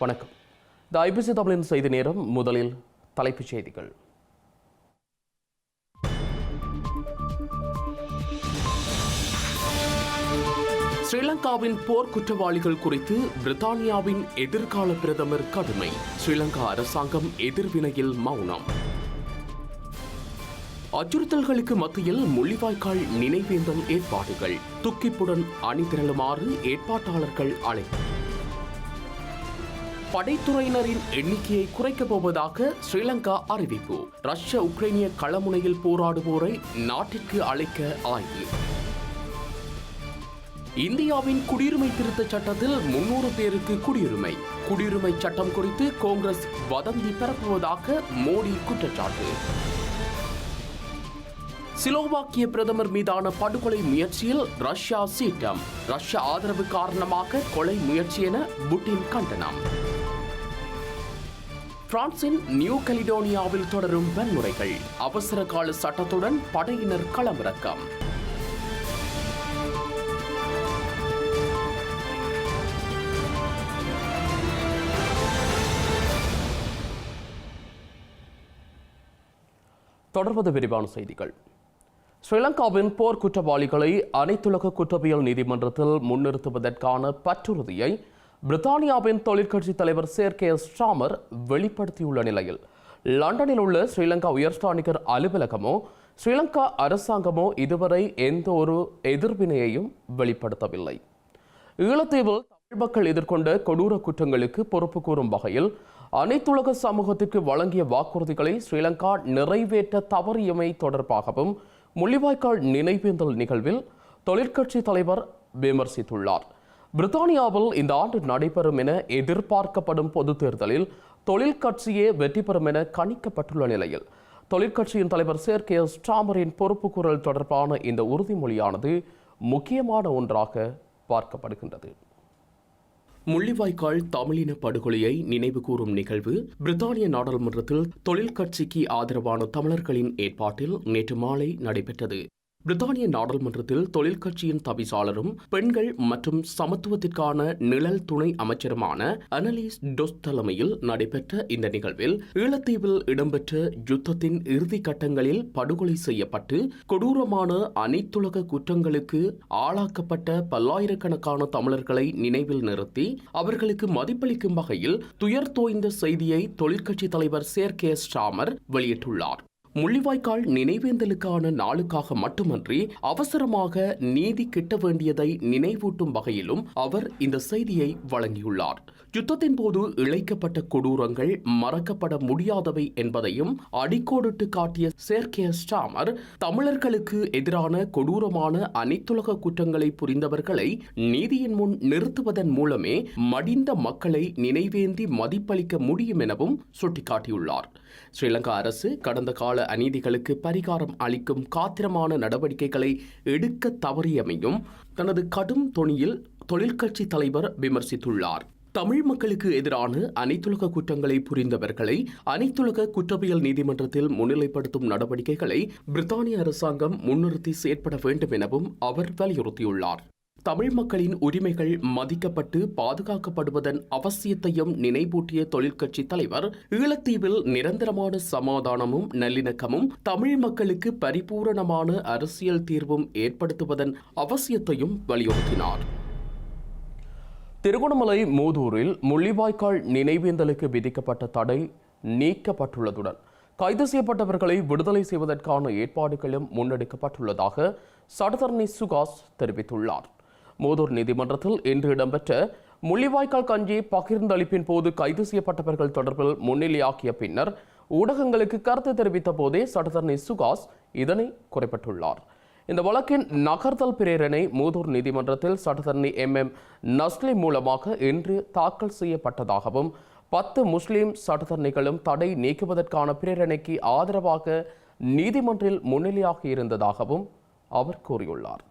வணக்கம். த ஐபிசி தமிழின் செய்தி நேரம் முதலில் தலைப்புச் செய்திகள். ஸ்ரீலங்காவின் போர் குற்றவாளிகள் குறித்து பிரித்தானியாவின் எதிர்கால பிரதமர் கடுமை. ஸ்ரீலங்கா அரசாங்கம் எதிர்வினையில் மௌனம். அச்சுறுத்தல்களுக்கு மத்தியில் முள்ளிவாய்க்கால் நினைவேந்தல் ஏற்பாடுகள். துக்கிப்புடன் அணிதிரளுமாறு ஏற்பாட்டாளர்கள் அழைப்பு. படைத்துறையினரின் எண்ணிக்கையை குறைக்கப் போவதாக ஸ்ரீலங்கா அறிவிப்பு. ரஷ்ய உக்ரைனிய களமுனையில் போராடுவோரை நாட்டிற்கு அழைக்க ஆய்வு. இந்தியாவின் குடியுரிமை திருத்தச் சட்டத்தில் முன்னூறு பேருக்கு குடியுரிமை. குடியுரிமை சட்டம் குறித்து காங்கிரஸ் வதந்தி பரப்புவதாக மோடி குற்றச்சாட்டு. சிலோவாக்கிய பிரதமர் மீதான படுகொலை முயற்சியில் ரஷ்யா சீட்டம் ரஷ்ய ஆதரவு காரணமாக கொலை முயற்சி என புட்டின் கண்டனம். பிரான்சின் நியூ கலிடோனியாவில் தொடரும் வன்முறைகள். அவசர கால சட்டத்துடன் படையினர் களமிறக்கம். தொடர்வது விரிவான செய்திகள். ஸ்ரீலங்காவின் போர் குற்றவாளிகளை அனைத்துலக குற்றவியல் நீதிமன்றத்தில் முன்னிறுத்துவதற்கான பற்றுறுதியை பிரித்தானியாவின் தொழிற்கட்சி தலைவர் சேர் கே ஸ்டாமர் வெளிப்படுத்தியுள்ள நிலையில் லண்டனில் உள்ள ஸ்ரீலங்கா உயர்ஸ்தானிகர் அலுவலகமோ ஸ்ரீலங்கா அரசாங்கமோ இதுவரை எந்த ஒரு எதிர்வினையையும் வெளிப்படுத்தவில்லை. ஈழத்தீவில் தமிழ் மக்கள் எதிர்கொண்ட கொடூர குற்றங்களுக்கு பொறுப்பு கூறும் வகையில் அனைத்துலக சமூகத்திற்கு வழங்கிய வாக்குறுதிகளை ஸ்ரீலங்கா நிறைவேற்ற தவறியமை தொடர்பாகவும் முள்ளிவாய்க்கால் நினைவேந்தல் நிகழ்வில் தொழிற்கட்சி தலைவர் விமர்சித்துள்ளார். பிரித்தானியாவில் இந்த ஆண்டு நடைபெறும் என எதிர்பார்க்கப்படும் பொதுத் தேர்தலில் தொழிற்கட்சியே வெற்றி பெறும் என கணிக்கப்பட்டுள்ள நிலையில் தொழிற்கட்சியின் தலைவர் சேர்கே ஸ்டாமரின் பொறுப்புக்கூறல் தொடர்பான இந்த உறுதிமொழியானது முக்கியமான ஒன்றாக பார்க்கப்படுகின்றது. முள்ளிவாய்க்கால் தமிழின படுகொலையை நினைவு கூறும் நிகழ்வு பிரித்தானிய நாடாளுமன்றத்தில் தொழிற்கட்சிக்கு ஆதரவான தமிழர்களின் ஏற்பாட்டில் நேற்று மாலை நடைபெற்றது. பிரித்தானிய நாடாளுமன்றத்தில் தொழிற்கட்சியின் தவிசாளரும் பெண்கள் மற்றும் சமத்துவத்திற்கான நிழல் துணை அமைச்சருமான அனலிஸ் டொஸ் தலைமையில் நடைபெற்ற இந்த நிகழ்வில் ஈழத்தீவில் இடம்பெற்ற யுத்தத்தின் இறுதி கட்டங்களில் படுகொலை செய்யப்பட்டு கொடூரமான அனைத்துலக குற்றங்களுக்கு ஆளாக்கப்பட்ட பல்லாயிரக்கணக்கான தமிழர்களை நினைவில் நிறுத்தி அவர்களுக்கு மதிப்பளிக்கும் வகையில் துயர் தோய்ந்த செய்தியை தொழிற்கட்சி தலைவர் சேர்கே ஸ்டாமர் வெளியிட்டுள்ளார். முள்ளிவாய்க்கால் நினைவேந்தலுக்கான நாளுக்காக மட்டுமன்றி அவசரமாக நீதி கிட்ட வேண்டியதை நினைவூட்டும் வகையிலும் அவர் இந்த செய்தியை வழங்கியுள்ளார். யுத்தத்தின் போது இழைக்கப்பட்ட கொடூரங்கள் மறக்கப்பட முடியாதவை என்பதையும் அடிக்கோடிட்டு காட்டிய சேர்க்கே ஸ்டாமர் தமிழர்களுக்கு எதிரான கொடூரமான அனைத்துலக குற்றங்களை புரிந்தவர்களை நீதியின் முன் நிறுத்துவதன் மூலமே மடிந்த மக்களை நினைவேந்தி மதிப்பளிக்க முடியும் எனவும் சுட்டிக்காட்டியுள்ளார். ஸ்ரீலங்கா அரசு கடந்த கால அநீதிகளுக்கு பரிகாரம் அளிக்கும் காத்திரமான நடவடிக்கைகளை எடுக்க தவறியமையும் தனது கடும் தொனியில் தொழிற்கட்சி தலைவர் விமர்சித்துள்ளார். தமிழ் மக்களுக்கு எதிரான அனைத்துலக குற்றங்களை புரிந்தவர்களை அனைத்துலக குற்றவியல் நீதிமன்றத்தில் முன்னிலைப்படுத்தும் நடவடிக்கைகளை பிரித்தானிய அரசாங்கம் முன்னிறுத்தி செயற்பட வேண்டும் எனவும் அவர் வலியுறுத்தியுள்ளார். தமிழ் மக்களின் உரிமைகள் மதிக்கப்பட்டு பாதுகாக்கப்படுவதன் அவசியத்தையும் நினைவூட்டிய தொழிற்கட்சி தலைவர் ஈழத்தீவில் நிரந்தரமான சமாதானமும் நல்லிணக்கமும் தமிழ் மக்களுக்கு பரிபூரணமான அரசியல் தீர்வும் ஏற்படுத்துவதன் அவசியத்தையும் வலியுறுத்தினார். திருகோணமலை மூதூரில் முள்ளிவாய்க்கால் நினைவேந்தலுக்கு விதிக்கப்பட்ட தடை நீக்கப்பட்டுள்ளதுடன் கைது செய்யப்பட்டவர்களை விடுதலை செய்வதற்கான ஏற்பாடுகளும் முன்னெடுக்கப்பட்டுள்ளதாக சடதர்ணி சுகாஸ் தெரிவித்துள்ளார். மூதூர் நீதிமன்றத்தில் இன்று இடம்பெற்ற முள்ளிவாய்க்கால் கஞ்சி பகிர்ந்தளிப்பின் போது கைது செய்யப்பட்டவர்கள் தொடர்பில் முன்னிலையாக்கிய பின்னர் ஊடகங்களுக்கு கருத்து தெரிவித்த போதே சட்டத்தரணி சுகாஸ் இதனை குறிப்பிட்டுள்ளார். இந்த வழக்கின் நகர்த்தல் பிரேரணை மூதூர் நீதிமன்றத்தில் சட்டத்தரணி எம். எம். நஸ்லி மூலமாக இன்று தாக்கல் செய்யப்பட்டதாகவும் பத்து முஸ்லிம் சட்டத்தரணிகளும் தடை நீக்குவதற்கான பிரேரணைக்கு ஆதரவாக நீதிமன்றில் முன்னிலையாக இருந்ததாகவும் அவர் கூறியுள்ளார்.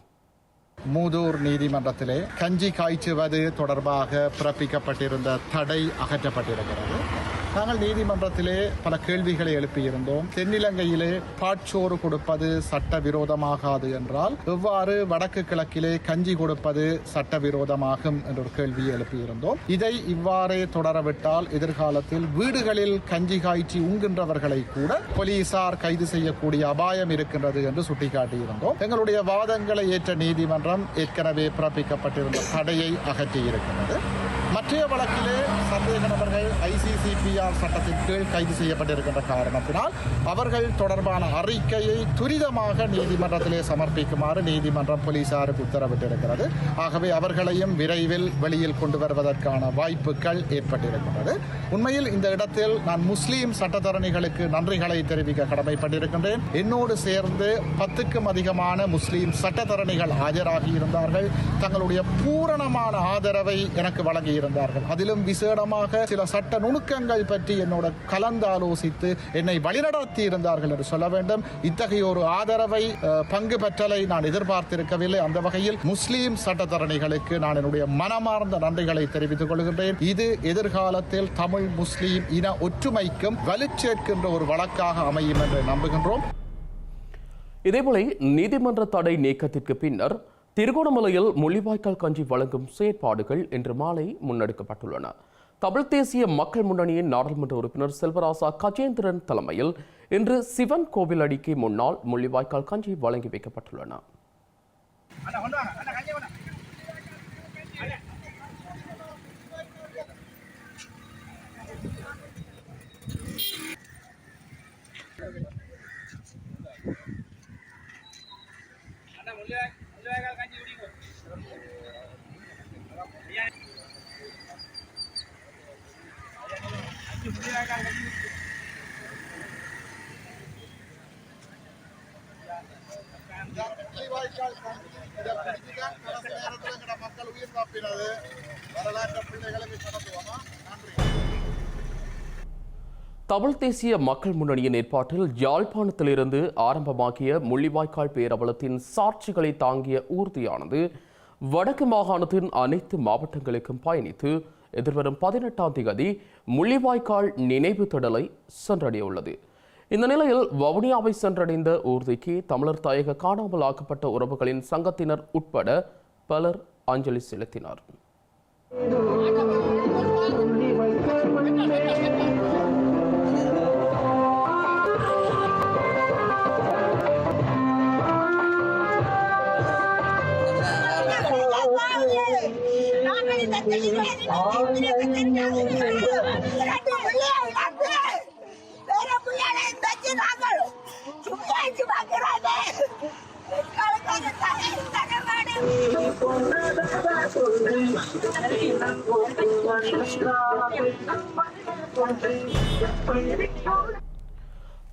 மூதூர் நீதிமன்றத்திலே கஞ்சி காய்ச்சுவது தொடர்பாக பிறப்பிக்கப்பட்டிருந்த தடை அகற்றப்பட்டிருக்கிறது. நாங்கள் நீதிமன்றத்திலே பல கேள்விகளை எழுப்பியிருந்தோம். தென்னிலங்கையிலே பாட்சோறு கொடுப்பது சட்டவிரோதமாகாது என்றால் எவ்வாறு வடக்கு கிழக்கிலே கஞ்சி கொடுப்பது சட்டவிரோதமாகும் என்ற ஒரு கேள்வியை எழுப்பியிருந்தோம். இதை இவ்வாறே தொடரவிட்டால் எதிர்காலத்தில் வீடுகளில் கஞ்சி காய்ச்சி உங்கின்றவர்களை கூட போலீசார் கைது செய்யக்கூடிய அபாயம் இருக்கின்றது என்று சுட்டிக்காட்டியிருந்தோம். எங்களுடைய வாதங்களை ஏற்ற நீதிமன்றம் ஏற்கனவே பிறப்பிக்கப்பட்டிருந்த தடையை அகற்றியிருக்கிறது மற்றைய வழக்கிலே சந்தேக நபர்கள் ஐசிசிபிஆர் சட்டத்தின் கீழ் கைது செய்யப்பட்டிருக்கின்ற காரணத்தினால் அவர்கள் தொடர்பான அறிக்கையை துரிதமாக நீதிமன்றத்திலே சமர்ப்பிக்குமாறு நீதிமன்றம் போலீசாருக்கு உத்தரவிட்டிருக்கிறது. ஆகவே அவர்களையும் விரைவில் வெளியில் கொண்டு வருவதற்கான வாய்ப்புகள் ஏற்பட்டிருக்கிறது உண்மையில் இந்த இடத்தில் நான் முஸ்லீம் சட்டத்தரணிகளுக்கு நன்றிகளை தெரிவிக்க கடமைப்பட்டிருக்கின்றேன். என்னோடு சேர்ந்து பத்துக்கும் அதிகமான முஸ்லீம் சட்டத்தரணிகள் ஆஜராகி இருந்தார்கள். தங்களுடைய பூரணமான ஆதரவை எனக்கு வழங்கி இருந்தார்கள் அதிலும் விசேடமாக சில சட்ட நுணுக்கங்கள் பற்றி என்னோட கலந்தாலோசித்து என்னை வழிநடத்தி இருந்தார்கள் என்று சொல்ல வேண்டும். இத்தகைய ஒரு ஆதரவை பங்கு பெற்றலை நான் எதிர்பார்த்திருக்கவில்லை. அந்த வகையில் முஸ்லீம் சட்டத்தரணிகளுக்கு நான் என்னுடைய மனமார்ந்த நன்றிகளை தெரிவித்துக் கொள்கின்றேன். இது எதிர்காலத்தில் தமிழ் முஸ்லீம் இன ஒற்றுமைக்கும் வலுச்சேர்க்கின்ற ஒரு வழக்காக அமையும் என்று நம்புகின்றோம். இதேபோல நீதிமன்ற தடை நீக்கத்திற்கு பின்னர் திருகோணமலையில் முள்ளிவாய்க்கால் கஞ்சி வழங்கும் செயற்பாடுகள் இன்று மாலை முன்னெடுக்கப்பட்டுள்ளன. தமிழ் தேசிய மக்கள் முன்னணியின் நாடாளுமன்ற உறுப்பினர் செல்வராசா கஜேந்திரன் தலைமையில் இன்று சிவன் கோவில் அடிக்கு முன்னால் முள்ளிவாய்க்கால் கஞ்சி வழங்கி வைக்கப்பட்டுள்ளன. மக்கள் உயிர் காப்பினது வரலாற்று பிள்ளைகளுக்கு கடத்துவோமா நன்றி தமிழ் தேசிய மக்கள் முன்னணியின் ஏற்பாட்டில் யாழ்ப்பாணத்திலிருந்து ஆரம்பமாகிய முள்ளிவாய்க்கால் பேரவலத்தின் சாட்சிகளை தாங்கிய ஊர்தியானது வடக்கு மாகாணத்தின் அனைத்து மாவட்டங்களுக்கும் பயணித்து எதிர்வரும் பதினெட்டாம் தேதி முள்ளிவாய்க்கால் நினைவு திடலை சென்றடைய உள்ளது இந்த நிலையில் வவுனியாவை சென்றடைந்த ஊர்திக்கு தமிழர் தாயக காணாமல் ஆக்கப்பட்ட உறவுகளின் சங்கத்தினர் உட்பட பலர் அஞ்சலி செலுத்தினார். நாங்கள் பிள்ளைகளை சும்மாச்சு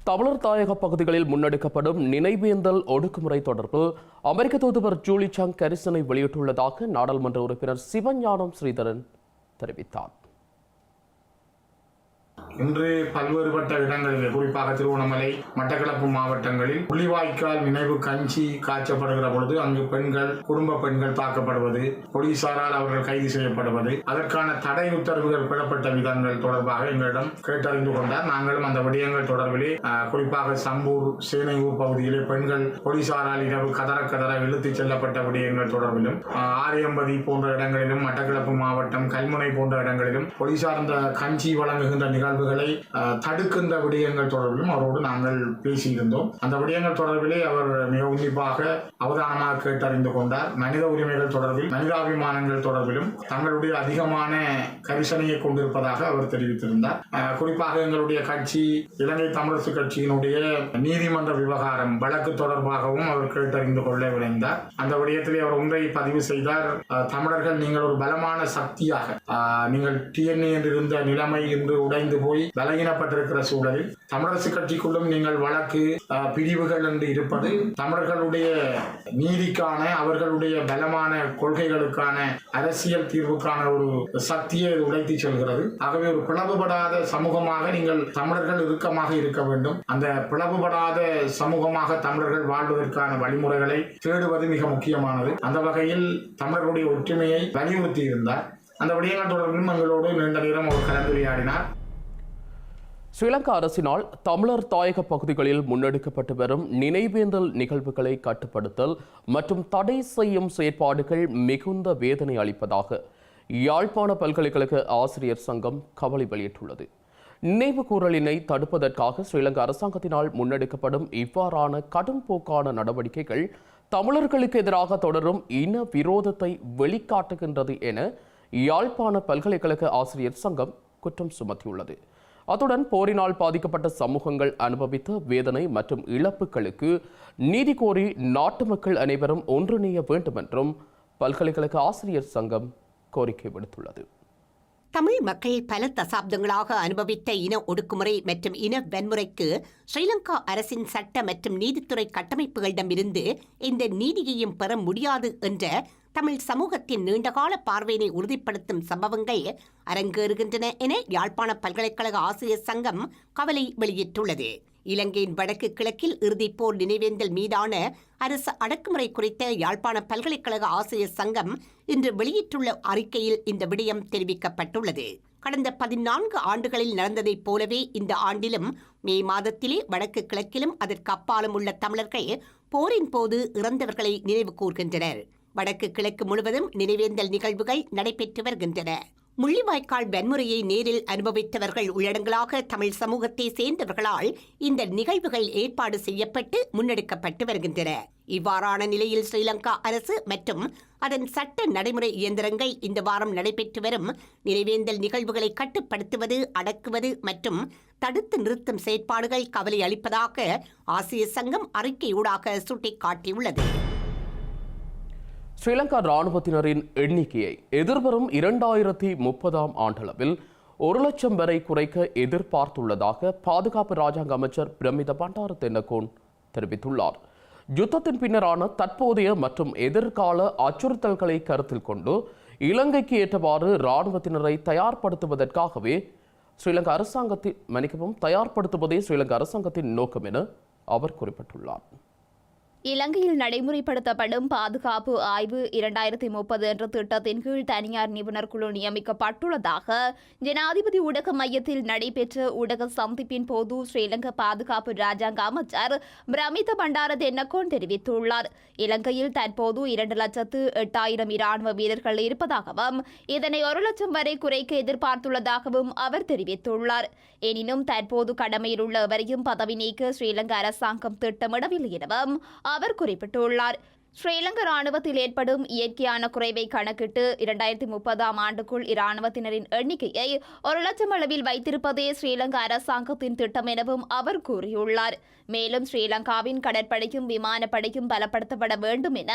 தமிழர் தாயக பகுதிகளில் முன்னெடுக்கப்படும் நினைவேந்தல் ஒடுக்குமுறை தொடர்பில் அமெரிக்க தூதுவர் ஜூலி சாங் கரிசனை வெளியிட்டுள்ளதாக நாடாளுமன்ற உறுப்பினர் சிவஞானம் ஸ்ரீதரன் தெரிவித்தார். இன்று பல்வேறுபட்ட இடங்களில் குறிப்பாக திருவண்ணாமலை மட்டக்களப்பு மாவட்டங்களில் புள்ளிவாய்க்கால் நினைவு கஞ்சி காய்ச்சப்படுகிற பொழுது அங்கு பெண்கள் குடும்ப பெண்கள் தாக்கப்படுவது போலீசாரால் அவர்கள் கைது செய்யப்படுவது. அதற்கான தடை உத்தரவுகள் பெறப்பட்ட விதங்கள் தொடர்பாக எங்களிடம் கேட்டறிந்து கொண்டார். நாங்களும் அந்த விடயங்கள் தொடர்பிலே குறிப்பாக சம்பூர் சேனையூர் பகுதியிலே பெண்கள் போலீசாரால் இரவு கதற கதற இழுத்துச் செல்லப்பட்ட விடயங்கள் தொடர்பிலும் ஆரியம்பதி போன்ற இடங்களிலும் மட்டக்களப்பு மாவட்டம் கல்முனை போன்ற இடங்களிலும் போலீசார் இந்த கஞ்சி வழங்குகின்ற நிகழ்வுகளை தடுக்கின்ற விடயங்கள் தொடர்பிலும் அவரோடு நாங்கள் பேசியிருந்தோம். அந்த விடயங்கள் தொடர்பிலே அவர் மிக உன்னிப்பாக அவதானமாக கேட்டறிந்து கொண்டார். மனித உரிமைகள் தொடர்பில் மனிதாபிமானங்கள் தொடர்பிலும் தங்களுடைய அதிகமான கரிசனையை கொண்டிருப்பதாக அவர் தெரிவித்திருந்தார். குறிப்பாக எங்களுடைய கட்சி இலங்கை தமிழரசு கட்சியினுடைய நீதிமன்ற விவகாரம் வழக்கு தொடர்பாகவும் அவர் கேட்டறிந்து கொள்ள விளைந்தார் அந்த விடயத்திலே அவர் ஒன்றை பதிவு செய்தார். தமிழர்கள் நீங்கள் ஒரு பலமான சக்தியாக நீங்கள் டிஎன்ஏ என்று இருந்த நிலைமை இன்று உடைந்து போய் பலகீனப்பட்டிருக்கிற சூழலில் தமிழரசு கட்சிக்குள்ளும் நீங்கள் வழக்கு பிரிவுகள் என்று இருப்பது தமிழர்களுடைய நீதிக்கான அவர்களுடைய பலமான கொள்கைகளுக்கான அரசியல் தீர்வுக்கான ஒரு சக்தியை உடைத்து செல்கிறது. ஆகவே ஒரு பிளவுபடாத சமூகமாக நீங்கள் தமிழர்கள் இறுக்கமாக இருக்க வேண்டும். அந்த பிளவுபடாத சமூகமாக தமிழர்கள் வாழ்வதற்கான வழிமுறைகளை தேடுவது மிக முக்கியமானது. அந்த வகையில் தமிழர்களுடைய ஒற்றுமையை வலியுறுத்தி இருந்தார் அந்த விடயங்கள் தொடர்பிலும் எங்களோடு நீண்ட நேரம் அவர் கலந்துரையாடினார். ஸ்ரீலங்கா அரசினால் தமிழர் தாயக பகுதிகளில் முன்னெடுக்கப்பட்டு வரும் நினைவேந்தல் நிகழ்வுகளை கட்டுப்படுத்தல் மற்றும் தடை செய்யும் செயற்பாடுகள் மிகுந்த வேதனை அளிப்பதாக யாழ்ப்பாண பல்கலைக்கழக ஆசிரியர் சங்கம் கவலை வெளியிட்டுள்ளது. நினைவு கூறலினை தடுப்பதற்காக ஸ்ரீலங்கா அரசாங்கத்தினால் முன்னெடுக்கப்படும் இவ்வாறான கடும் போக்கான நடவடிக்கைகள் தமிழர்களுக்கு எதிராக தொடரும் இன விரோதத்தை வெளிக்காட்டுகின்றது என யாழ்ப்பாண பல்கலைக்கழக ஆசிரியர் சங்கம் குற்றம் சுமத்தியுள்ளது. அத்துடன் போரினால் பாதிக்கப்பட்ட சமூகங்கள் அனுபவித்த வேதனை மற்றும் இழப்புகளுக்கு நீதி கோரி நாட்டு மக்கள் அனைவரும் ஒன்றிணைய வேண்டும் என்றும் பல்கலைக்கழக ஆசிரியர் சங்கம் கோரிக்கை விடுத்துள்ளது. தமிழ் மக்கள் பல தசாப்தங்களாக அனுபவித்த இன ஒடுக்குமுறை மற்றும் இன வன்முறைக்கு ஸ்ரீலங்கா அரசின் சட்ட மற்றும் நீதித்துறை கட்டமைப்புகளிடமிருந்து இந்த நீதியையும் பெற முடியாது என்ற தமிழ் சமூகத்தின் நீண்டகால பார்வையினை உறுதிப்படுத்தும் சம்பவங்கள் அரங்கேறுகின்றன என யாழ்ப்பாண பல்கலைக்கழக ஆசிரியர் சங்கம் கவலை வெளியிட்டுள்ளது. இலங்கையின் வடக்கு கிழக்கில் இறுதிப் போர் நினைவேந்தல் மீதான அரசு அடக்குமுறை குறித்த யாழ்ப்பாண பல்கலைக்கழக ஆசிரியர் சங்கம் இன்று வெளியிட்டுள்ள அறிக்கையில் இந்த விடயம் தெரிவிக்கப்பட்டுள்ளது. கடந்த பதினான்கு ஆண்டுகளில் நடந்ததைப் போலவே இந்த ஆண்டிலும் மே மாதத்திலே வடக்கு கிழக்கிலும் அதற்கு அப்பாலும் உள்ள தமிழர்கள் போரின் போது இறந்தவர்களை நினைவு கூர்கின்றனர். வடக்கு கிழக்கு முழுவதும் நினைவேந்தல் நிகழ்வுகள் நடைபெற்று வருகின்றன. முள்ளிவாய்க்கால் வன்முறையை நேரில் அனுபவித்தவர்கள் உள்ளடங்களாக தமிழ் சமூகத்தை சேர்ந்தவர்களால் இந்த நிகழ்வுகள் ஏற்பாடு செய்யப்பட்டு முன்னெடுக்கப்பட்டு வருகின்றன. இவ்வாறான நிலையில் ஸ்ரீலங்கா அரசு மற்றும் அதன் சட்ட நடைமுறை இயந்திரங்கள் இந்த வாரம் நடைபெற்று வரும். நிறைவேந்தல் நிகழ்வுகளை கட்டுப்படுத்துவது அடக்குவது மற்றும் தடுத்து நிறுத்தும் செயற்பாடுகள் கவலை அளிப்பதாக ஆசிய சங்கம் அறிக்கையூடாக சுட்டிக்காட்டியுள்ளது. ஸ்ரீலங்கா இராணுவத்தினரின் எண்ணிக்கையை எதிர்வரும் இரண்டாயிரத்தி முப்பதாம் ஆண்டளவில் ஒரு லட்சம் வரை குறைக்க எதிர்பார்த்துள்ளதாக பாதுகாப்பு ராஜாங்க அமைச்சர் பிரமித பண்டார தென்னகோன் தெரிவித்துள்ளார். யுத்தத்தின் பின்னரான தற்போதைய மற்றும் எதிர்கால அச்சுறுத்தல்களை கருத்தில் கொண்டு இலங்கைக்கு ஏற்றவாறு இராணுவத்தினரை தயார்படுத்துவதற்காகவே ஸ்ரீலங்கா அரசாங்கத்தின் மன்னிக்கவும் தயார்படுத்துவதே ஸ்ரீலங்கா அரசாங்கத்தின் நோக்கம் என அவர் குறிப்பிட்டுள்ளார். இலங்கையில் நடைமுறைப்படுத்தப்படும் பாதுகாப்பு ஆய்வு இரண்டாயிரத்தி முப்பது என்ற திட்டத்தின் கீழ் தனியார் நிபுணர் குழு நியமிக்கப்பட்டுள்ளதாக ஜனாதிபதி ஊடக மையத்தில் நடைபெற்ற ஊடக சந்திப்பின் போது ஸ்ரீலங்கா பாதுகாப்பு ராஜாங்க அமைச்சர் பிரமித பண்டார தென்னகோன் தெரிவித்துள்ளார். இலங்கையில் தற்போது இரண்டு லட்சத்து எட்டாயிரம் இராணுவ வீரர்கள் இருப்பதாகவும் இதனை ஒரு லட்சம் வரை குறைக்க எதிர்பார்த்துள்ளதாகவும் அவர் தெரிவித்துள்ளார். எனினும் தற்போது கடமையில் உள்ள எவரையும் பதவி நீக்க ஸ்ரீலங்கா அரசாங்கம் திட்டமிடவில்லை எனவும் அவர் குறிப்பிட்டுள்ளார். ஸ்ரீலங்கா ராணுவத்தில் ஏற்படும் இயற்கையான குறைவை கணக்கிட்டு இரண்டாயிரத்தி முப்பதாம் ஆண்டுக்குள் இராணுவத்தினரின் எண்ணிக்கையை ஒரு லட்சம் அளவில் வைத்திருப்பதே ஸ்ரீலங்கா அரசாங்கத்தின் திட்டம் எனவும் அவர் கூறியுள்ளார். மேலும் ஸ்ரீலங்காவின் கடற்படையும் விமானப்படையும் பலப்படுத்தப்பட வேண்டும் என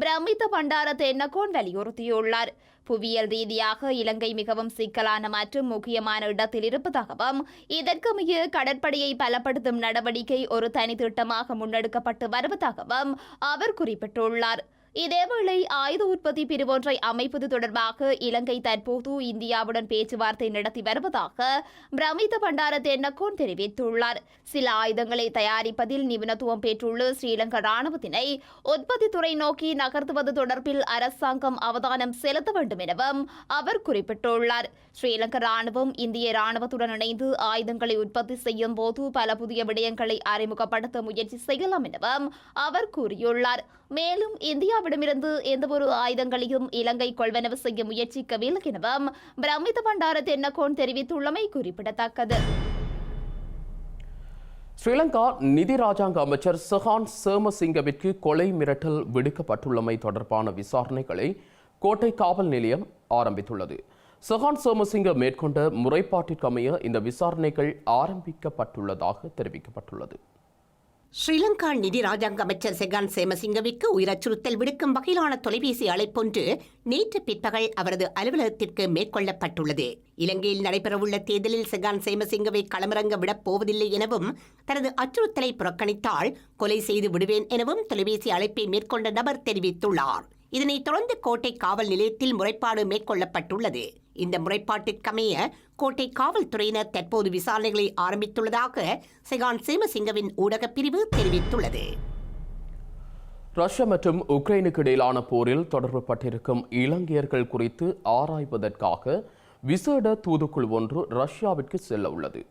பிரமித்த பண்டார தென்னகோன் வலியுறுத்தியுள்ளார். புவியியல் ரீதியாக இலங்கை மிகவும் சிக்கலான மற்றும் முக்கியமான இடத்தில் இருப்பதாகவும் இதற்கமைய கடற்படையை பலப்படுத்தும் நடவடிக்கை ஒரு தனி திட்டமாக முன்னெடுக்கப்பட்டு வருவதாகவும் அவர் குறிப்பிட்டுள்ளார். இதேவேளை ஆயுத உற்பத்தி பிரிவொன்றை அமைப்பது தொடர்பாக இலங்கை தற்போது இந்தியாவுடன் பேச்சுவார்த்தை நடத்தி வருவதாக பிரமித பண்டார தென்னக்கோன் தெரிவித்துள்ளார். சில ஆயுதங்களை தயாரிப்பதில் நிபுணத்துவம் பெற்றுள்ள ஸ்ரீலங்கா ராணுவத்தினை உற்பத்தி துறை நோக்கி நகர்த்துவது தொடர்பில் அரசாங்கம் அவதானம் செலுத்த வேண்டும் எனவும் அவர் குறிப்பிட்டுள்ளார். ஸ்ரீலங்கா ராணுவம் இந்திய ராணுவத்துடன் இணைந்து ஆயுதங்களை உற்பத்தி செய்யும் போது பல புதிய விடயங்களை அறிமுகப்படுத்த முயற்சி செய்யலாம் எனவும் அவர் கூறியுள்ளார். மேலும் இந்தியாவிடமிருந்து எந்தவொரு ஆயுதங்களையும் இலங்கை கொள்வனவு செய்ய முயற்சிக்கவில்லை எனவும் பிரமித பண்டார தென்னகோன் தெரிவித்துள்ளமை குறிப்பிடத்தக்கது. ஸ்ரீலங்கா நிதி ராஜாங்க அமைச்சர் சஹான் சேமசிங்கவிற்கு கொலை மிரட்டல் விடுக்கப்பட்டுள்ளமை தொடர்பான விசாரணைகளை கோட்டை காவல் நிலையம் ஆரம்பித்துள்ளது. சஹான் சோமசிங்க மேற்கொண்ட முறைப்பாட்டிற்கமைய இந்த விசாரணைகள் ஆரம்பிக்கப்பட்டுள்ளதாக தெரிவிக்கப்பட்டுள்ளது. ஸ்ரீலங்கா நிதி ராஜாங்க அமைச்சர் செகான் சேமசிங்கவிற்கு உயிர் அச்சுறுத்தல் விடுக்கும் வகையிலான தொலைபேசி அழைப்பொன்று நேற்று பிற்பகல் அவரது அலுவலகத்திற்கு மேற்கொள்ளப்பட்டுள்ளது. இலங்கையில் நடைபெறவுள்ள தேர்தலில் செகான் சேமசிங்கவை களமிறங்க விடப் போவதில்லை எனவும் தனது அச்சுறுத்தலை புறக்கணித்தால் கொலை செய்து விடுவேன் எனவும் தொலைபேசி அழைப்பை மேற்கொண்ட நபர் தெரிவித்துள்ளார். இதனைத் தொடர்ந்து கோட்டை காவல் நிலையத்தில் முறைப்பாடு மேற்கொள்ளப்பட்டுள்ளது. இந்த முறைப்பாட்டிற்கமைய கோட்டை காவல்துறையினர் தற்போது விசாரணைகளை ஆரம்பித்துள்ளதாக செகான் சேமசிங்கவின் ஊடகப் பிரிவு தெரிவித்துள்ளது. ரஷ்யா மற்றும் உக்ரைனுக்கு இடையிலான போரில் தொடர்புபட்டிருக்கும் இலங்கையர்கள் குறித்து ஆராய்வதற்காக விசேட தூதுக்குழு ஒன்று ரஷ்யாவிற்கு செல்ல உள்ளது.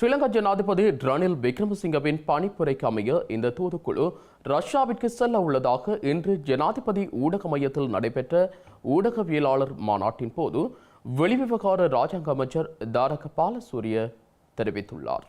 ஸ்ரீலங்கா ஜனாதிபதி ரணில் விக்ரமசிங்கவின் பணிப்புரைக்கு அமைய இந்த தூதுக்குழு ரஷ்யாவிற்கு செல்ல உள்ளதாக இன்று ஜனாதிபதி ஊடக மையத்தில் நடைபெற்ற ஊடகவியலாளர் மாநாட்டின் போது வெளிவிவகார ராஜாங்க அமைச்சர் தாரக பாலசூரிய தெரிவித்துள்ளார்.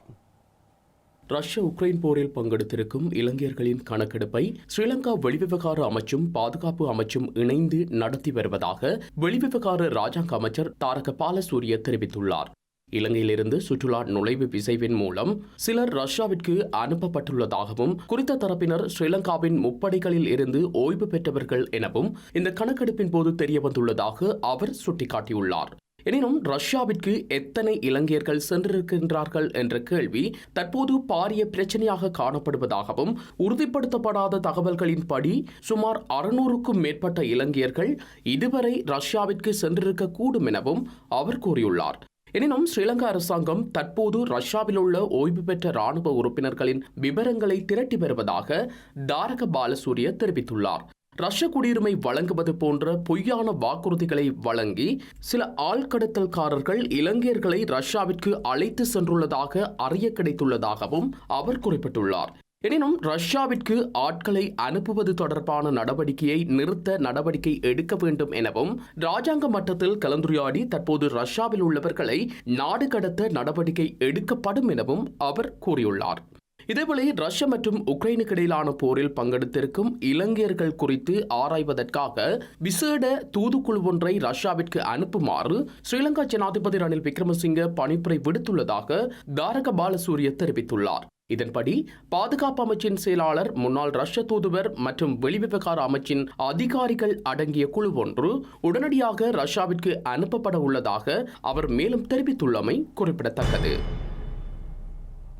ரஷ்ய உக்ரைன் போரில் பங்கெடுத்திருக்கும் இளைஞர்களின் கணக்கெடுப்பை ஸ்ரீலங்கா வெளிவிவகார அமைச்சும் பாதுகாப்பு அமைச்சும் இணைந்து நடத்தி வருவதாக வெளிவிவகார ராஜாங்க அமைச்சர் தாரக பாலசூரிய தெரிவித்துள்ளார். இலங்கையிலிருந்து சுற்றுலா நுழைவு பிசைவின் மூலம் சிலர் ரஷ்யாவிற்கு அனுப்பப்பட்டுள்ளதாகவும் குறித்த தரப்பினர் ஸ்ரீலங்காவின் முப்படைகளில் இருந்து ஓய்வு பெற்றவர்கள் எனவும் இந்த கணக்கெடுப்பின் போது தெரியவந்துள்ளதாக அவர் சுட்டிக்காட்டியுள்ளார். எனினும் ரஷ்யாவிற்கு எத்தனை இலங்கையர்கள் சென்றிருக்கின்றார்கள் என்ற கேள்வி தற்போது பாரிய பிரச்சனையாக காணப்படுவதாகவும் உறுதிப்படுத்தப்படாத தகவல்களின்படி சுமார் அறுநூறுக்கும் மேற்பட்ட இலங்கையர்கள் இதுவரை ரஷ்யாவிற்கு சென்றிருக்கக்கூடும் எனவும் அவர் கூறியுள்ளார். எனினும் ஸ்ரீலங்கா அரசாங்கம் தற்போது ரஷ்யாவில் உள்ள ஓய்வு பெற்ற ராணுவ உறுப்பினர்களின் விவரங்களை திரட்டி வருவதாக தாரக பாலசூரிய தெரிவித்துள்ளார். ரஷ்ய குடியுரிமை வழங்குவது போன்ற பொய்யான வாக்குறுதிகளை வழங்கி சில ஆழ்கடத்தல்காரர்கள் இலங்கையர்களை ரஷ்யாவிற்கு அழைத்து சென்றுள்ளதாக அறிய கிடைத்துள்ளதாகவும் அவர் குறிப்பிட்டுள்ளார். எனினும் ரஷ்யாவிற்கு ஆட்களை அனுப்புவது தொடர்பான நடவடிக்கையை நிறுத்த நடவடிக்கை எடுக்க வேண்டும் எனவும் ராஜாங்க மட்டத்தில் கலந்துரையாடி தற்போது ரஷ்யாவில் உள்ளவர்களை நாடு கடத்த நடவடிக்கை எடுக்கப்படும் எனவும் அவர் கூறியுள்ளார். இதேவேளை ரஷ்யா மற்றும் உக்ரைனுக்கு இடையிலான போரில் பங்கெடுத்திருக்கும் இலங்கையர்கள் குறித்து ஆராய்வதற்காக விசேட தூதுக்குழு ஒன்றை ரஷ்யாவிற்கு அனுப்புமாறு ஸ்ரீலங்கா ஜனாதிபதி ரணில் விக்ரமசிங்க பணிப்புரை விடுத்துள்ளதாக தாரக பாலசூரிய தெரிவித்துள்ளார். இதன்படி பாதுகாப்பு அமைச்சின் செயலாளர் முன்னாள் ரஷ்ய தூதுவர் மற்றும் வெளிவிவகார அமைச்சின் அதிகாரிகள் அடங்கிய குழு ஒன்று உடனடியாக ரஷ்யாவிற்கு அனுப்பப்பட உள்ளதாக அவர் மேலும் தெரிவித்துள்ளமை குறிப்பிடத்தக்கது.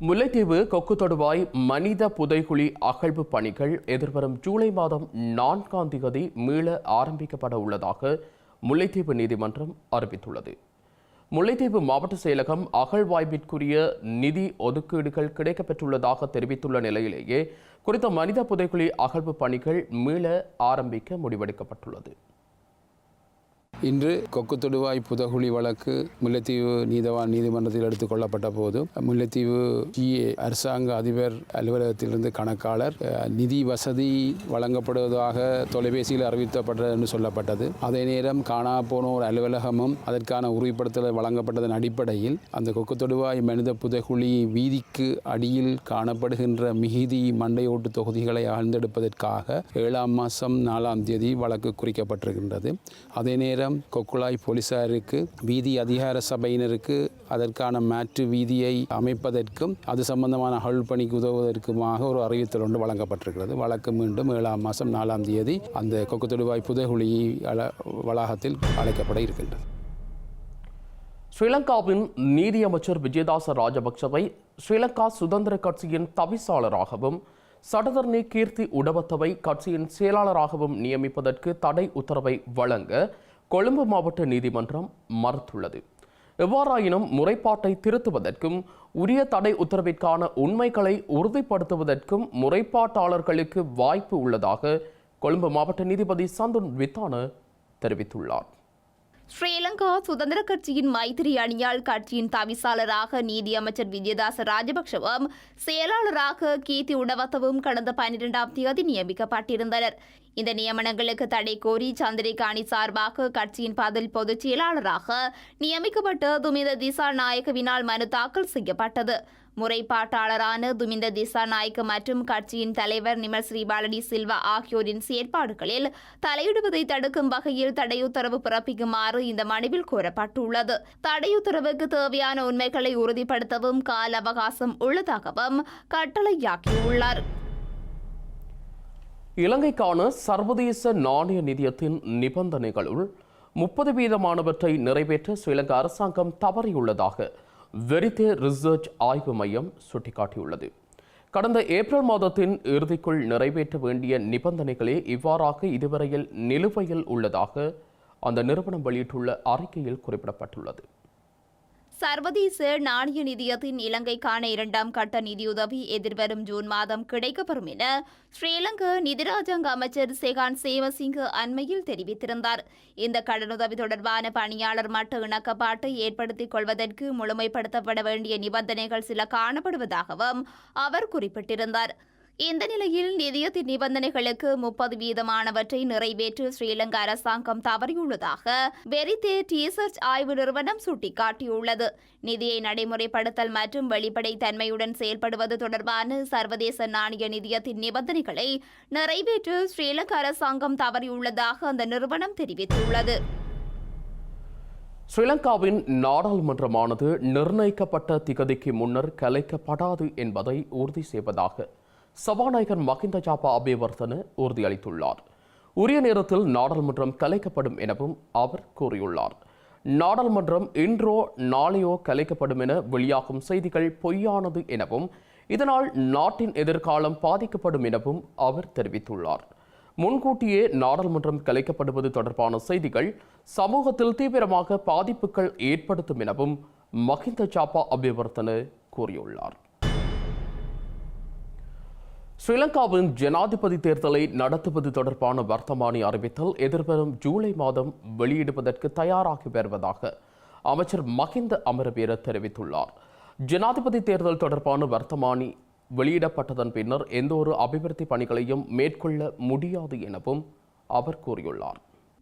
முல்லைத்தீவு கொக்கு தொடுவாய் மனித புதைகுழி அகழ்வு பணிகள் எதிர்வரும் ஜூலை மாதம் நான்காம் தேதி மீள ஆரம்பிக்கப்பட உள்ளதாக முல்லைத்தீவு நீதிமன்றம் அறிவித்துள்ளது. முல்லைத்தீவு மாவட்ட செயலகம் அகழ்வாய்விற்குரிய நிதி ஒதுக்கீடுகள் கிடைக்கப்பெற்றுள்ளதாக தெரிவித்துள்ள நிலையிலேயே குறித்த மனித புதைக்குழி அகழ்வு பணிகள் மீள ஆரம்பிக்க முடிவெடுக்கப்பட்டுள்ளது. இன்று கொக்கு தொடுவாய் புதகுழி வழக்கு முல்லைத்தீவு நீதவான் நீதிமன்றத்தில் எடுத்துக் கொள்ளப்பட்ட போது முல்லைத்தீவு ஜிஏ அரசாங்க அதிபர் அலுவலகத்திலிருந்து கணக்காளர் நிதி வசதி வழங்கப்படுவதாக தொலைபேசியில் அறிவிக்கப்பட்டது என்று சொல்லப்பட்டது. அதே நேரம் காணா போன ஒரு அலுவலகமும் அதற்கான உறுதிப்படுத்தல் வழங்கப்பட்டதன் அடிப்படையில் அந்த கொக்கு தொடுவாய் மனித புதகுழி வீதிக்கு அடியில் காணப்படுகின்ற மிகுதி மண்டையோட்டு தொகுதிகளை ஆழ்ந்தெடுப்பதற்காக ஏழாம் மாதம் நாலாம் தேதி வழக்கு குறிக்கப்பட்டிருக்கின்றது. அதே நேரம் நேரம் கொக்குழாய் போலீசாருக்கு வீதி அதிகார சபையினருக்கு அதற்கான மாற்று வீதியை அமைப்பதற்கும் அது சம்பந்தமான அகழ் பணிக்கு உதவுவதற்குமாக ஒரு அறிவித்தல் ஒன்று வழங்கப்பட்டிருக்கிறது. வழக்கு மீண்டும் ஏழாம் மாதம் நாலாம் தேதி அந்த கொக்கு தொடுவாய் புதைகுழி வளாகத்தில் அழைக்கப்பட இருக்கின்றது. ஸ்ரீலங்காவின் நீதியமைச்சர் விஜயதாச ராஜபக்சவை ஸ்ரீலங்கா சுதந்திர கட்சியின் தவிசாளராகவும் சடதர்ணி கீர்த்தி உடவத்தவை கட்சியின் செயலாளராகவும் நியமிப்பதற்கு தடை உத்தரவை வழங்க கொழும்பு மாவட்ட நீதிமன்றம் மறுத்துள்ளது. எவ்வாறாயினும் முறைப்பாட்டை திருத்துவதற்கும் உரிய தடை உத்தரவிற்கான உண்மைகளை உறுதிப்படுத்துவதற்கும் முறைப்பாட்டாளர்களுக்கு வாய்ப்பு உள்ளதாக கொழும்பு மாவட்ட நீதிபதி சந்துன் வித்தான தெரிவித்துள்ளார். ஸ்ரீலங்கா சுதந்திர கட்சியின் மைத்திரி அணியால் கட்சியின் தவிசாளராக நீதியமைச்சர் விஜயதாச ராஜபக்ஷவும் செயலாளராக கீர்த்தி உடவத்தவும் கடந்த பன்னிரெண்டாம் தேதி நியமிக்கப்பட்டிருந்தனர். இந்த நியமனங்களுக்கு தடை கோரி சந்திரிகா அணி சார்பாக கட்சியின் பதில் பொதுச் செயலாளராக நியமிக்கப்பட்ட துமித திசா நாயகவினால் மனு தாக்கல் செய்யப்பட்டது. முறைப்பாட்டாளரான துமிந்த திசா நாயக்க மற்றும் கட்சியின் தலைவர் நிமல் ஸ்ரீபாலடி சில்வா ஆகியோரின் செயற்பாடுகளில் தலையிடுவதை தடுக்கும் வகையில் தடையுத்தரவு பிறப்பிக்குமாறு இந்த மனுவில் கோரப்பட்டுள்ளது. தடையுத்தரவுக்கு தேவையான உண்மைகளை உறுதிப்படுத்தவும் கால அவகாசம் உள்ளதாகவும் கட்டளையாக்கியுள்ளார். இலங்கைக்கான சர்வதேச நாணய நிதியத்தின் நிபந்தனைகளுள் முப்பது வீதமானவற்றை நிறைவேற்ற ஸ்ரீலங்கா அரசாங்கம் தவறியுள்ளதாக வெரிதே ரிசர்ச் ஆய்வு மையம் சுட்டிக்காட்டியுள்ளது. கடந்த ஏப்ரல் மாதத்தின் இறுதிக்குள் நிறைவேற்ற வேண்டிய நிபந்தனைகளே இவ்வாறாக இதுவரையில் நிலுவையில் உள்ளதாக அந்த நிறுவனம் வெளியிட்டுள்ள அறிக்கையில் குறிப்பிடப்பட்டுள்ளது. சர்வதேச நாணய நிதியத்தின் இலங்கைக்கான இரண்டாம் கட்ட நிதியுதவி எதிர்வரும் ஜூன் மாதம் கிடைக்கப்பெறும் என ஸ்ரீலங்கா நிதிராஜாங்க அமைச்சர் செகான் சேவசிங்க அண்மையில் தெரிவித்திருந்தார். இந்த கடனுதவி தொடர்பான பணியாளர் மட்ட இணக்கப்பாட்டை ஏற்படுத்திக் கொள்வதற்கு முழுமைப்படுத்தப்பட வேண்டிய நிபந்தனைகள் சில காணப்படுவதாகவும் அவர் குறிப்பிட்டிருந்தார். இந்த நிலையில் நிதியத்தி நிபந்தனைகளுக்கு முப்பது வீதமானவற்றை நிறைவேற்ற ஸ்ரீலங்கா அரசாங்கம் தவறியுள்ளதாக வெரிதே டீசர்ச் ஆய்வு நிறுவனம் சுட்டிக்காட்டியுள்ளது. நிதியை நடைமுறைப்படுத்தல் மற்றும் வெளிப்படை தன்மையுடன் செயல்படுவது தொடர்பான சர்வதேச நாணய நிதியத்தின் நிபந்தனைகளை நிறைவேற்ற ஸ்ரீலங்கா அரசாங்கம் தவறியுள்ளதாக அந்த நிறுவனம் தெரிவித்துள்ளது. ஸ்ரீலங்காவின் நாடாளுமன்றமானது நிர்ணயிக்கப்பட்ட திகதிக்கு முன்னர் கலைக்கப்படாது என்பதை உறுதி செய்வதாக சபாநாயகர் மஹிந்த ஜாபா அபேவர்தன உறுதியளித்துள்ளார். உரிய நேரத்தில் நாடாளுமன்றம் கலைக்கப்படும் எனவும் அவர் கூறியுள்ளார். நாடாளுமன்றம் இன்றோ நாளையோ கலைக்கப்படும் என வெளியாகும் செய்திகள் பொய்யானது எனவும் இதனால் நாட்டின் எதிர்காலம் பாதிக்கப்படும் எனவும் அவர் தெரிவித்துள்ளார். முன்கூட்டியே நாடாளுமன்றம் கலைக்கப்படுவது தொடர்பான செய்திகள் சமூகத்தில் தீவிரமாக பாதிப்புகள் ஏற்படுத்தும் எனவும் மஹிந்த சாப்பா அபிவர்த்தன கூறியுள்ளார். ஸ்ரீலங்காவின் ஜனாதிபதி தேர்தலை நடத்துவது தொடர்பான வர்த்தமானி அறிவித்தல் எதிர்வரும் ஜூலை மாதம் வெளியிடுவதற்கு தயாராகி வருவதாக அமைச்சர் மகிந்த அமரவீர தெரிவித்துள்ளார். ஜனாதிபதி தேர்தல் தொடர்பான வர்த்தமானி வெளியிடப்பட்டதன் பின்னர் எந்தவொரு அபிவிருத்தி பணிகளையும் மேற்கொள்ள முடியாது எனவும் அவர் கூறியுள்ளார்.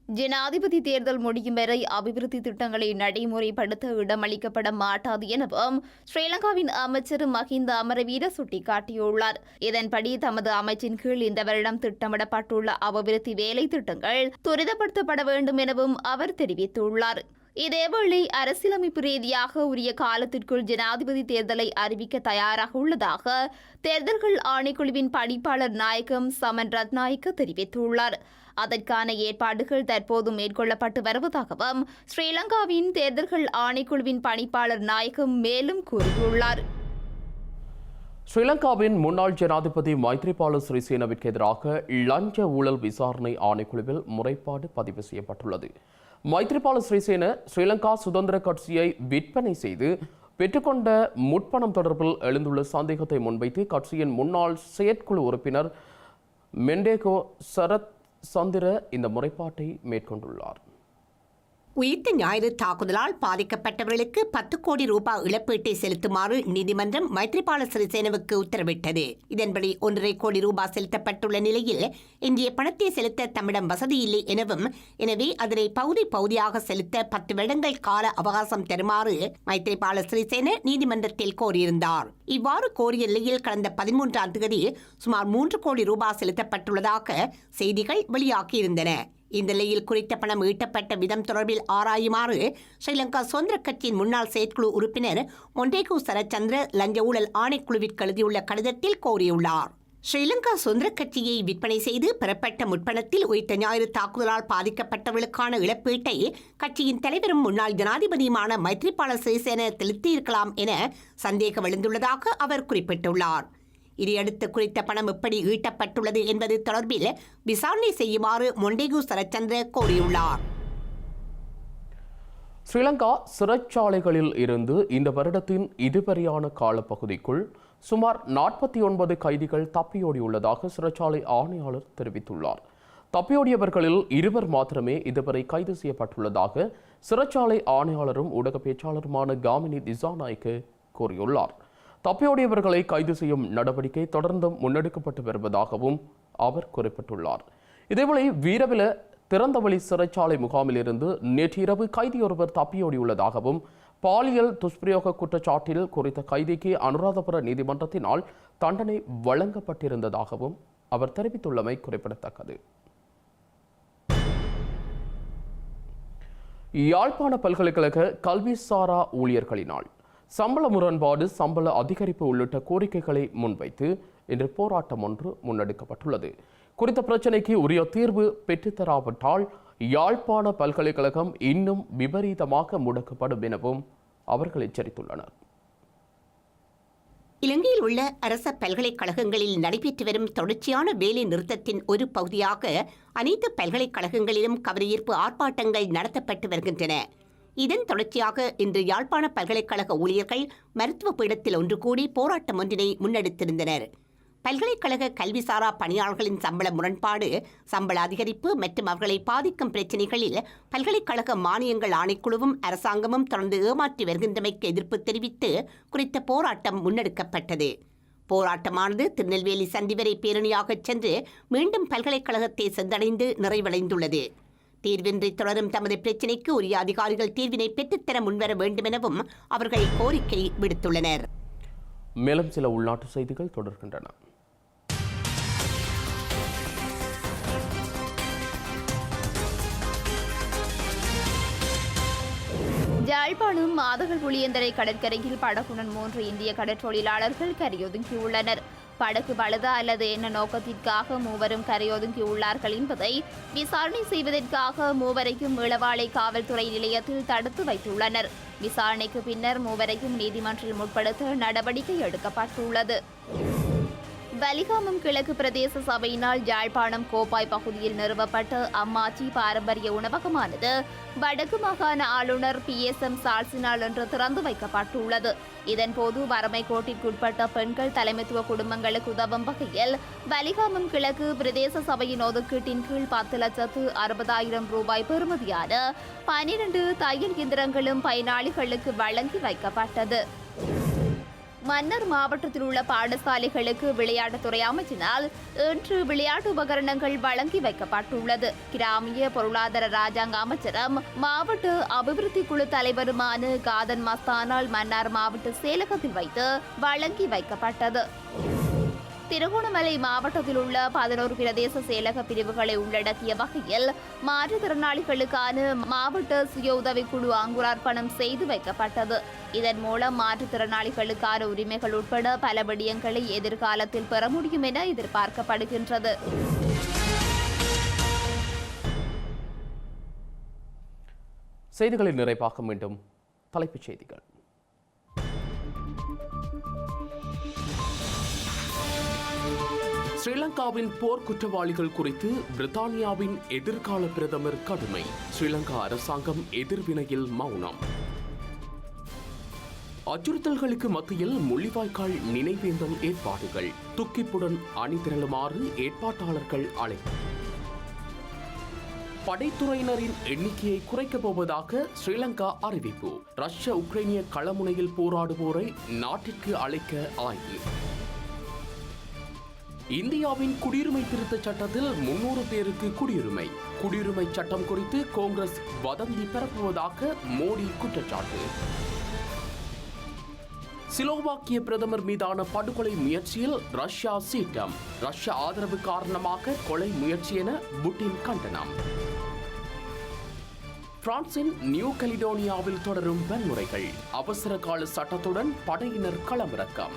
ஜனாதிபதி தேர்தல் முடியும் வரை அபிவிருத்தி திட்டங்களை நடைமுறைப்படுத்த இடமளிக்கப்பட மாட்டாது எனவும் ஸ்ரீலங்காவின் அமைச்சர் மஹிந்த அமரவீர சுட்டிக்காட்டியுள்ளார். இதன்படி தமது அமைச்சின் கீழ் இந்த வருடம் திட்டமிடப்பட்டுள்ள அபிவிருத்தி வேலை திட்டங்கள் துரிதப்படுத்தப்பட வேண்டும் எனவும் அவர் தெரிவித்துள்ளார். இதேவேளை அரசியலமைப்பு ரீதியாக உரிய காலத்திற்குள் ஜனாதிபதி தேர்தலை அறிவிக்க தயாராக உள்ளதாக தேர்தல்கள் ஆணைக்குழுவின் பணிப்பாளர் நாயகம் சமன் ரத்நாயக்க தெரிவித்துள்ளார். அதற்கான ஏற்பாடுகள் தற்போது மேற்கொள்ளப்பட்டு வருவதாகவும் ஸ்ரீலங்காவின் தேர்தல்கள் ஆணைக்குழுவின் பணிப்பாளர் நாயகம் மேலும் கூறியுள்ளார். ஸ்ரீலங்காவின் முன்னாள் ஜனாதிபதி மைத்ரிபால சிறிசேனவிற்கு எதிராக லஞ்ச ஊழல் விசாரணை ஆணைக்குழுவில் முறைப்பாடு பதிவு செய்யப்பட்டுள்ளது. மைத்ரிபால சிறிசேன ஸ்ரீலங்கா சுதந்திர கட்சியை விற்பனை செய்து பெற்றுக்கொண்ட முற்பணம் தொடர்பில் எழுந்துள்ள சந்தேகத்தை முன்வைத்து கட்சியின் முன்னாள் செயற்குழு உறுப்பினர் மெண்டேகோ சரத் சந்திர இந்த முறைப்பாட்டை மேற்கொண்டுள்ளார். உயிர்த்த ஞாயிறு தாக்குதலால் பாதிக்கப்பட்டவர்களுக்கு பத்து கோடி ரூபாய் இழப்பீட்டை செலுத்துமாறு நீதிமன்றம் மைத்ரிபால சிறிசேனவுக்கு உத்தரவிட்டது. இதன்படி ஒன்றரை கோடி ரூபாய் செலுத்தப்பட்டுள்ள நிலையில் இன்றைய பணத்தை செலுத்த தம்மிடம் வசதி இல்லை எனவும் எனவே அதனை பகுதி பகுதியாக செலுத்த பத்து வருடங்கள் கால அவகாசம் தருமாறு மைத்ரிபால சிறிசேன நீதிமன்றத்தில் கோரியிருந்தார். இவ்வாறு கோரிய நிலையில் கடந்த பதிமூன்றாம் தேதி சுமார் மூன்று கோடி ரூபாய் செலுத்தப்பட்டுள்ளதாக செய்திகள் வெளியாகியிருந்தன. இந்த நிலையில் குறித்த பணம் ஈட்டப்பட்ட விதம் தொடர்பில் ஆராயுமாறு ஸ்ரீலங்கா சுதந்திர கட்சியின் முன்னாள் செயற்குழு உறுப்பினர் மொண்டேகு சரச்சந்திர லஞ்ச ஊழல் ஆணைக்குழுவிற்கு எழுதியுள்ள கடிதத்தில் கோரியுள்ளார். ஸ்ரீலங்கா சுதந்திர கட்சியை விற்பனை செய்து பெறப்பட்ட முற்பணத்தில் உயிர்த்த ஞாயிறு தாக்குதலால் பாதிக்கப்பட்டவர்களுக்கான இழப்பீட்டை கட்சியின் தலைவரும் முன்னாள் ஜனாதிபதியுமான மைத்ரிபால சிறிசேன செலுத்தியிருக்கலாம் என சந்தேகம் எழுந்துள்ளதாக அவர் குறிப்பிட்டுள்ளார். இதையடுத்து குறித்த பணம் எப்படி ஈட்டப்பட்டுள்ளது என்பது தொடர்பில் விசாரணை செய்யுமாறு மொண்டேகு சரச்சந்திர கோரியுள்ளார். ஸ்ரீலங்கா சிறைச்சாலைகளில் இருந்து இந்த வருடத்தின் இதுவரையான காலப்பகுதிக்குள் சுமார் நாற்பத்தி ஒன்பது கைதிகள் தப்பியோடியுள்ளதாக சிறைச்சாலை ஆணையாளர் தெரிவித்துள்ளார். தப்பியோடியவர்களில் இருவர் மாத்திரமே இதுவரை கைது செய்யப்பட்டுள்ளதாக சிறைச்சாலை ஆணையாளரும் ஊடக பேச்சாளருமான காமினி திசாநாய்க்கு கூறியுள்ளார். தப்பியோடியவர்களை கைது செய்யும் நடவடிக்கை தொடர்ந்தும் முன்னெடுக்கப்பட்டு வருவதாகவும் அவர் குறிப்பிட்டுள்ளார். இதேவேளை வீரவில திறந்தவெளி சிறைச்சாலை முகாமிலிருந்து நேற்றிரவு கைதியொருவர் தப்பியோடியுள்ளதாகவும் பாலியல் துஷ்பிரயோக குற்றச்சாட்டில் குறித்த கைதிக்கு அனுராதபுர நீதிமன்றத்தினால் தண்டனை வழங்கப்பட்டிருந்ததாகவும் அவர் தெரிவித்துள்ளமை குறிப்பிடத்தக்கது. யாழ்ப்பாண பல்கலைக்கழக கல்விசாரா ஊழியர்களினால் சம்பள முரண்பாடு சம்பள அதிகரிப்பு உள்ளிட்ட கோரிக்கைகளை முன்வைத்து இன்று போராட்டம் ஒன்று முன்னெடுக்கப்பட்டுள்ளது. குறித்த பிரச்சினைக்கு உரிய தீர்வு பெற்றுத்தராவிட்டால் யாழ்ப்பாண பல்கலைக்கழகம் இன்னும் விபரீதமாக முடக்கப்படும் எனவும் அவர்கள் எச்சரித்துள்ளனர். இலங்கையில் உள்ள அரச பல்கலைக்கழகங்களில் நடைபெற்று வரும் தொடர்ச்சியான வேலை நிறுத்தத்தின் ஒரு பகுதியாக அனைத்து பல்கலைக்கழகங்களிலும் கவனஈர்ப்பு ஆர்ப்பாட்டங்கள் நடத்தப்பட்டு வருகின்றன. இதன் தொடர்ச்சியாக இன்று யாழ்ப்பாண பல்கலைக்கழக ஊழியர்கள் மருத்துவ பீடத்தில் ஒன்று கூடி போராட்டம் ஒன்றினை முன்னெடுத்திருந்தனர். பல்கலைக்கழக கல்விசாரா பணியாளர்களின் சம்பள முரண்பாடு சம்பள அதிகரிப்பு மற்றும் அவர்களை பாதிக்கும் பிரச்சினைகளில் பல்கலைக்கழக மானியங்கள் ஆணைக்குழுவும் அரசாங்கமும் தொடர்ந்து ஏமாற்றி வருகின்றமைக்கு எதிர்ப்பு தெரிவித்து குறித்த போராட்டம் முன்னெடுக்கப்பட்டது. போராட்டமானது திருநெல்வேலி சந்திவரை பேரணியாகச் சென்று மீண்டும் பல்கலைக்கழகத்தை சென்றடைந்து நிறைவடைந்துள்ளது. தீர்வின்றி தொடரும் தமது பிரச்சினைக்கு உரிய அதிகாரிகள் தீர்வினை பெற்றுத்தர முன்வர வேண்டுமெனவும் அவர்கள் கோரிக்கை விடுத்துள்ளனர். மேலும் சில உள்நாட்டு செய்திகள் தொடர்கின்றன. யாழ்ப்பாணம் மாதகள் புளியந்தரை கடற்கரையில் படகுடன் மூன்று இந்திய கடற்றொழிலாளர்கள் கரையொதுங்கியுள்ளனர். படகு பழுத அல்லது என்ன நோக்கத்திற்காக மூவரும் கரையொதுங்கியுள்ளார்கள் என்பதை விசாரணை செய்வதற்காக மூவரையும் இளவாலை காவல்துறை நிலையத்தில் தடுத்து வைத்துள்ளனர். விசாரணைக்கு பின்னர் மூவரையும் நீதிமன்றில் முற்படுத்த நடவடிக்கை எடுக்கப்பட்டுள்ளது. வலிகாமம் கிழக்கு பிரதேச சபையினால் யாழ்ப்பாணம் கோப்பாய் பகுதியில் நிறுவப்பட்ட அம்மாச்சி பாரம்பரிய உணவகமானது வடக்கு மாகாண ஆளுநர் பி எஸ் எம் சால்சினால் என்று திறந்து வைக்கப்பட்டுள்ளது. இதன்போது வறுமை கோட்டிற்குட்பட்ட பெண்கள் தலைமைத்துவ குடும்பங்களுக்கு உதவும் வகையில் வலிகாமம் கிழக்கு பிரதேச சபையின் ஒதுக்கீட்டின் கீழ் பத்து லட்சத்து அறுபதாயிரம் ரூபாய் பெறுமதியான பனிரெண்டு தையல் இயந்திரங்களும் பயனாளிகளுக்கு வழங்கி வைக்கப்பட்டது. மன்னர் மாவட்டத்தில் உள்ள பாடசாலைகளுக்கு விளையாட்டுத்துறை அமைச்சினால் இன்று விளையாட்டு உபகரணங்கள் வழங்கி வைக்கப்பட்டுள்ளது. கிராமிய பொருளாதார ராஜாங்க அமைச்சரும் மாவட்ட அபிவிருத்தி குழு தலைவருமான காதன் மஸ்தானால் மன்னார் மாவட்ட செயலகத்தில் வைத்து வழங்கி வைக்கப்பட்டது. திருகோணமலை மாவட்டத்தில் உள்ள பதினோரு பிரதேச செயலக பிரிவுகளை உள்ளடக்கிய வகையில் மாற்றுத்திறனாளிகளுக்கான மாவட்ட சுய உதவிக்குழு அங்குரார்ப்பணம் செய்து வைக்கப்பட்டது. இதன் மூலம் மாற்றுத்திறனாளிகளுக்கான உரிமைகள் உட்பட பல விடயங்களை எதிர்காலத்தில் பெற முடியும் என எதிர்பார்க்கப்படுகின்றது. செய்திகளின் நிறைவாக மீண்டும் தலைப்புச் செய்திகள். ஸ்ரீலங்காவின் போர் குற்றவாளிகள் குறித்து பிரித்தானியாவின் எதிர்கால பிரதமர் கடுமை. ஸ்ரீலங்கா அரசாங்கம் எதிர்வினையில் மௌனம். அச்சுறுத்தல்களுக்கு மத்தியில் முள்ளிவாய்க்கால் நினைவேந்தம் ஏற்பாடுகள். துக்கிப்புடன் அணிதிரளுமாறு ஏற்பாட்டாளர்கள் அழைப்பு. படைத்துறையினரின் எண்ணிக்கையை குறைக்கப் போவதாக ஸ்ரீலங்கா அறிவிப்பு. ரஷ்ய உக்ரைனிய களமுனையில் போராடுவோரை நாட்டிற்கு அழைக்க ஆய்வு. இந்தியாவின் குடியுரிமை திருத்தச் சட்டத்தில் முன்னூறு பேருக்கு குடியுரிமை. குடியுரிமை சட்டம் குறித்து காங்கிரஸ் வதந்தி பரப்புவதாக மோடி குற்றச்சாட்டு. சிலோவாக்கிய பிரதமர் மீதான படுகொலை முயற்சியில் ரஷ்யா சீட்டம் ரஷ்ய ஆதரவு காரணமாக கொலை முயற்சி என புட்டின் கண்டனம். பிரான்சின் நியூ கலிடோனியாவில் தொடரும் வன்முறைகள். அவசர கால சட்டத்துடன் படையினர் களமிறக்கம்.